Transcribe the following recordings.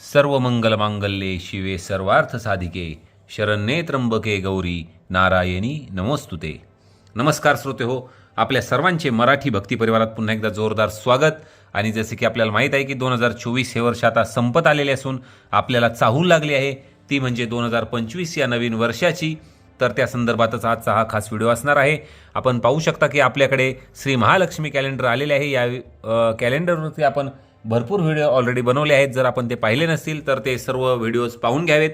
सर्व मंगल मांगल्ये शिवे सर्वार्थ साधिके शरण्ये त्र्यंबके गौरी नारायणी नमोस्तुते. नमस्कार श्रोते हो आपल्या सर्वांचे मराठी भक्ती परिवारात पुन्हा एकदा जोरदार स्वागत. आणि जसे की आपल्याला माहीत आहे की दोन हजार चोवीस हे वर्ष आता संपत आलेले असून आपल्याला चाहूल लागली आहे. ती म्हणजे दोन हजार पंचवीस या नवीन वर्षाची. तर त्या संदर्भातच आजचा हा खास व्हिडिओ असणार आहे. आपण पाहू शकता की आपल्याकडे श्री महालक्ष्मी कॅलेंडर आलेले आहे. या कॅलेंडरवरती आपण भरपूर व्हिडिओ ऑलरेडी बनवले आहेत. जर आपण ते पाहिले नसतील तर ते सर्व व्हिडिओज पाहून घ्यावेत.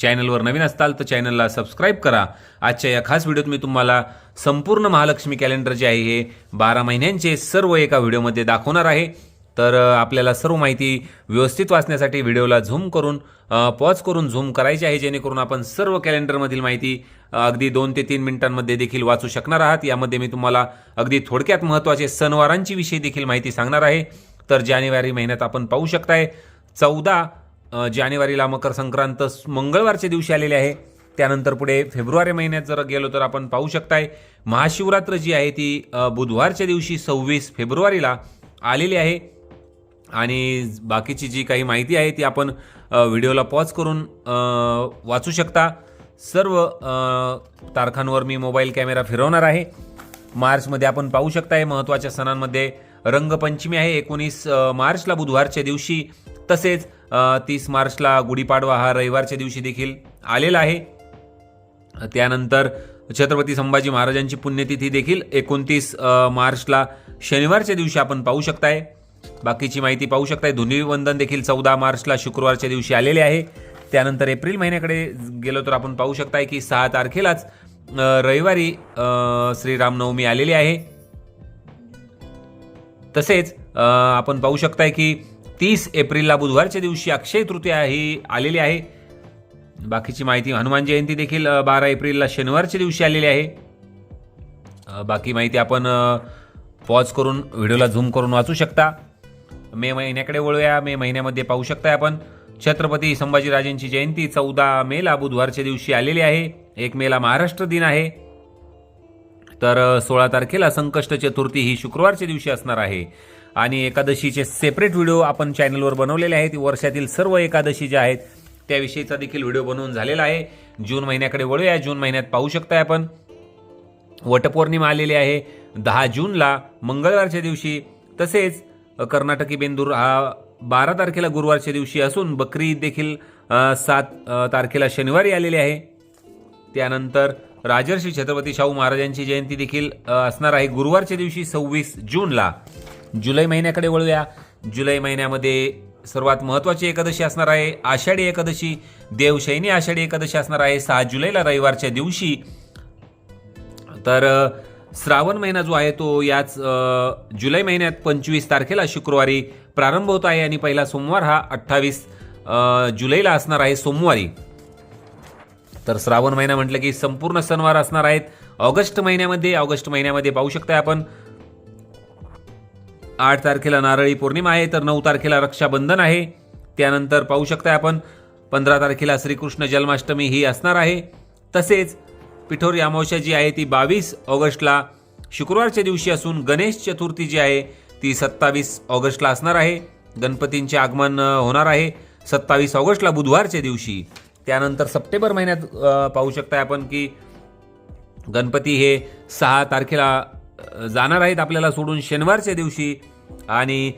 चॅनलवर नवीन असताल तर चॅनलला सबस्क्राईब करा. आजच्या या खास व्हिडिओत मी तुम्हाला संपूर्ण महालक्ष्मी कॅलेंडर जे आहे हे बारा महिन्यांचे सर्व एका व्हिडिओमध्ये दाखवणार आहे. तर आपल्याला सर्व माहिती व्यवस्थित वाचण्यासाठी व्हिडिओला झूम करून पॉज करून झूम करायची आहे जेणेकरून आपण सर्व कॅलेंडरमधील माहिती अगदी दोन ते तीन मिनिटांमध्ये देखील वाचू शकणार आहात. यामध्ये मी तुम्हाला अगदी थोडक्यात महत्त्वाचे सणवारांची विषयी देखील माहिती सांगणार आहे. तर जानेवारी महिन्यात आपण पाहू शकताय. चौदा जानेवारीला मकर संक्रांत मंगळवारच्या दिवशी आलेले आहे. त्यानंतर पुढे फेब्रुवारी महिन्यात जर गेलो तर आपण पाहू शकताय. महाशिवरात्र जी आहे ती बुधवारच्या दिवशी सव्वीस फेब्रुवारीला आलेली आहे. आणि बाकीची जी काही माहिती आहे ती आपण व्हिडिओला पॉज करून वाचू शकता. सर्व तारखांवर मी मोबाईल कॅमेरा फिरवणार आहे. मार्चमध्ये आपण पाहू शकताय महत्त्वाच्या सणांमध्ये रंगपंचमी आहे एकोणीस मार्चला बुधवारच्या दिवशी. तसेच तीस मार्चला गुढीपाडवा हा रविवारच्या दिवशी देखील आलेला आहे. त्यानंतर छत्रपती संभाजी महाराजांची पुण्यतिथी देखील एकोणतीस मार्चला शनिवारच्या दिवशी आपण पाहू शकताय. बाकीची माहिती पाहू शकताय. धुनीवंदन देखील चौदा मार्चला शुक्रवारच्या दिवशी आलेले आहे. त्यानंतर एप्रिल महिन्याकडे गेलो तर आपण पाहू शकताय की सहा तारखेलाच रविवारी श्रीरामनवमी आलेली आहे. तसेच आपण पाहू शकताय की तीस एप्रिलला बुधवारच्या दिवशी अक्षय तृतीया ही आलेली आहे. बाकीची माहिती हनुमान जयंती देखील बारा एप्रिलला शनिवारच्या दिवशी आलेली आहे. बाकी माहिती आपण पॉज करून व्हिडिओला झूम करून वाचू शकता. मे महिन्याकडे वळूया मे महिन्यामध्ये पाहू शकताय आपण. छत्रपती संभाजीराजेंची जयंती चौदा मेला बुधवारच्या दिवशी आलेली आहे. एक मेला महाराष्ट्र दिन आहे. तर सोळा तारखेला संकष्ट चतुर्थी ही शुक्रवारच्या दिवशी असणार आहे. आणि एकादशीचे सेपरेट व्हिडिओ आपण चॅनलवर बनवलेले आहेत. वर्षातील सर्व एकादशी ज्या आहेत त्याविषयीचा देखील व्हिडिओ बनवून झालेला आहे. जून महिन्याकडे वळूया. जून महिन्यात पाहू शकताय आपण. वटपौर्णिमा आलेली आहे. दहा जूनला मंगळवारच्या दिवशी. तसेच कर्नाटकी बेंदूर हा बारा तारखेला गुरुवारच्या दिवशी असून बकरी ईद देखील सात तारखेला शनिवारी आलेली आहे. त्यानंतर राजर्षी छत्रपती शाहू महाराजांची जयंती देखील असणार आहे. गुरुवारच्या दिवशी सव्वीस जूनला जुलै महिन्याकडे वळूया. जुलै महिन्यामध्ये सर्वात महत्त्वाची एकादशी असणार आहे. आषाढी एकादशी देवशैनी आषाढी एकादशी असणार आहे. सहा जुलैला रविवारच्या दिवशी. तर श्रावण महिना जो आहे तो याच जुलै महिन्यात पंचवीस तारखेला शुक्रवारी प्रारंभ होत आहे आणि पहिला सोमवार हा अठ्ठावीस जुलैला असणार आहे सोमवारी. तर श्रावण महिना म्हटलं की संपूर्ण सणवार असणार आहेत. ऑगस्ट महिन्यामध्ये ऑगस्ट महिन्यामध्ये पाहू शकताय आपण. आठ तारखेला नारळी पौर्णिमा आहे तर नऊ तारखेला रक्षाबंधन आहे. त्यानंतर पाहू शकताय आपण पंधरा तारखेला श्रीकृष्ण जन्माष्टमी ही असणार आहे. तसेच पिठोरी अमावस्या जी आहे ती बावीस ऑगस्टला शुक्रवारच्या दिवशी असून गणेश चतुर्थी जी आहे ती सत्तावीस ऑगस्टला असणार आहे. गणपतींचे आगमन होणार आहे. सत्तावीस ऑगस्टला बुधवारच्या दिवशी. त्यानंतर सप्टेंबर महिन्यात पाहू शकताय आपण की गणपती हे सहा तारखेला जाणार आहेत आपल्याला सोडून शनिवारच्या दिवशी आणि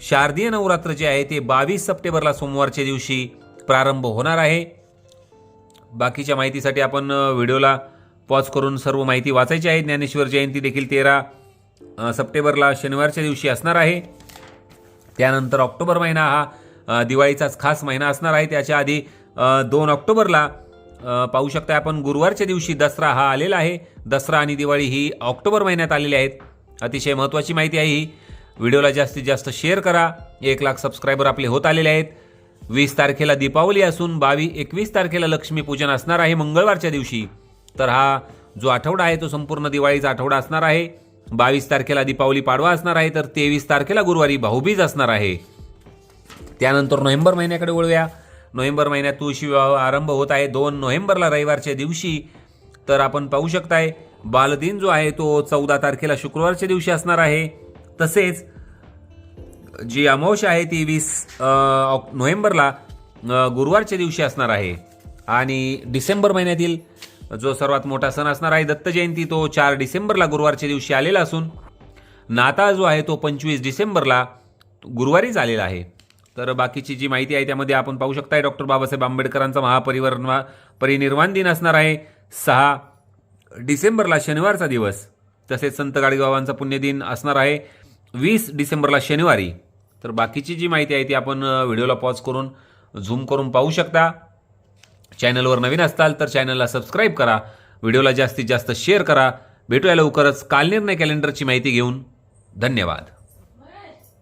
शारदीय नवरात्र जे आहे ते बावीस सप्टेंबरला सोमवारच्या दिवशी प्रारंभ होणार आहे. बाकीच्या माहितीसाठी आपण व्हिडिओला पॉज करून सर्व माहिती वाचायची आहे. ज्ञानेश्वर जयंती देखील तेरा सप्टेंबरला शनिवारच्या दिवशी असणार आहे. त्यानंतर ऑक्टोबर महिना हा दिवाळीचाच खास महिना असणार आहे. त्याच्या आधी दोन ऑक्टोबरला पाहू शकता आपण गुरुवारच्या दिवशी दसरा हा आलेला आहे. दसरा आणि दिवाळी ही ऑक्टोबर महिन्यात आलेली आहेत. अतिशय महत्त्वाची माहिती आहे ही. व्हिडिओला जास्तीत जास्त शेअर करा. एक लाख सबस्क्रायबर आपले होत आलेले आहेत. वीस तारखेला दीपावली असून बावीस एकवीस तारखेला लक्ष्मीपूजन असणार आहे मंगळवारच्या दिवशी. तर हा जो आठवडा आहे तो संपूर्ण दिवाळीचा आठवडा असणार आहे. बावीस तारखेला दीपावली पाडवा असणार आहे तर तेवीस तारखेला गुरुवारी भाऊबीज असणार आहे. त्यानंतर नोव्हेंबर महिन्याकडे वळूया. नोव्हेंबर महिन्यात तुळशी विवाह आरंभ होत आहे. दोन नोव्हेंबरला रविवारच्या दिवशी तर आपण पाहू शकताय बालदिन जो आहे तो चौदा तारखेला शुक्रवारच्या दिवशी असणार आहे. तसेच जी अमावस्या आहे ती वीस नोव्हेंबरला गुरुवारच्या दिवशी असणार आहे. आणि डिसेंबर महिन्यातील जो सर्वात मोठा सण असणार आहे दत्त जयंती तो चार डिसेंबरला गुरुवारच्या दिवशी आलेला असून नाताळ जो आहे तो पंचवीस डिसेंबरला गुरुवारीच आलेला आहे. तर बाकीची जी माहिती आहे त्यामध्ये आपण पाहू शकताय डॉक्टर बाबासाहेब आंबेडकरांचा महापरिवर्मा परिनिर्वाण दिन असणार आहे. सहा डिसेंबरला शनिवारचा दिवस तसेच संत गाडगेबाबांचा पुण्यदिन असणार आहे. वीस डिसेंबरला शनिवारी. तर बाकीची जी माहिती आहे ती आपण व्हिडिओला पॉज करून झूम करून पाहू शकता. चॅनलवर नवीन असताल तर चॅनलला सबस्क्राईब करा. व्हिडिओला जास्तीत जास्त शेअर करा. भेटूया लवकरच कालनिर्णय कॅलेंडरची माहिती घेऊन. धन्यवाद.